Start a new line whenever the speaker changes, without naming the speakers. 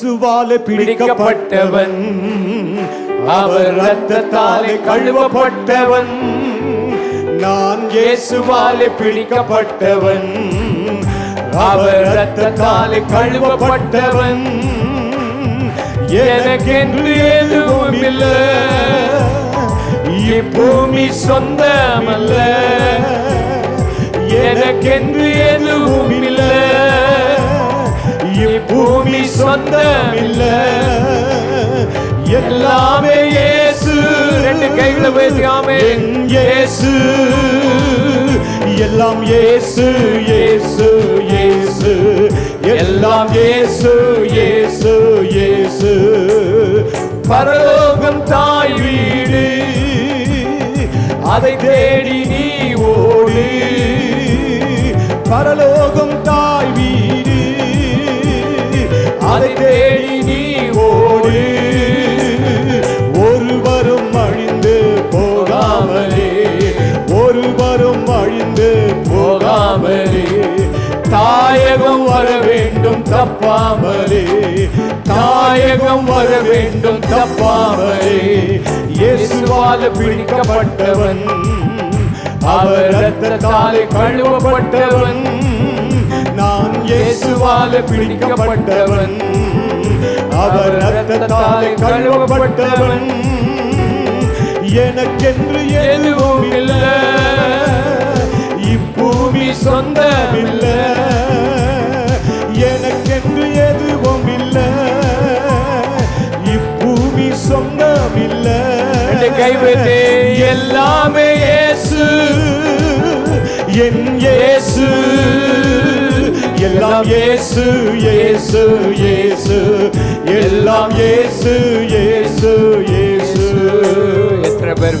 இயேசுவால பிடிக்கப்பட்டவன். அவர் ரத்தத்தாலே கழுவப்பட்டவன். நான் இயேசுவால பிடிக்கப்பட்டவன். அவர் ரத்தத்தாலே கழுவப்பட்டவன். எனக்கென்று எதுவும் இல்லை இப்பூமி சொந்தமல்ல. எனக்கென்று எதுவும் இல்லை சொந்தமில்ல. எல்லாமே இயேசு.
ரெண்டு கைகளை உயர்த்தி ஆமென்.
என் இயேசு. எல்லாம் இயேசு இயேசு இயேசு. எல்லாம் இயேசு இயேசு இயேசு. பரலோகம் தாய் வீடு. அதை தேடி நீ ஓடு. பரலோகம் தாய் தாயகம் வர வேண்டும் தப்பாமலே. தாயகம் வர வேண்டும் தப்பாமலே. இயேசுவால பிடிக்கப்பட்டவன் அவர் ரத்தத்தாலே கழுவப்பட்டவன். நான் இயேசுவால பிடிக்கப்பட்டவன் அவர் ரத்தத்தாலே கழுவப்பட்டவன். எனக்கென்று எதுவும் இல்லை. இப்பூமி சொந்தமில்லை.
ரெண்டு
எல்லாமே இயேசு. என் இயேசு. எல்லாம் இயேசு இயேசு இயேசு. எல்லாம் இயேசு இயேசு இயேசு.
எத்தனை பேர்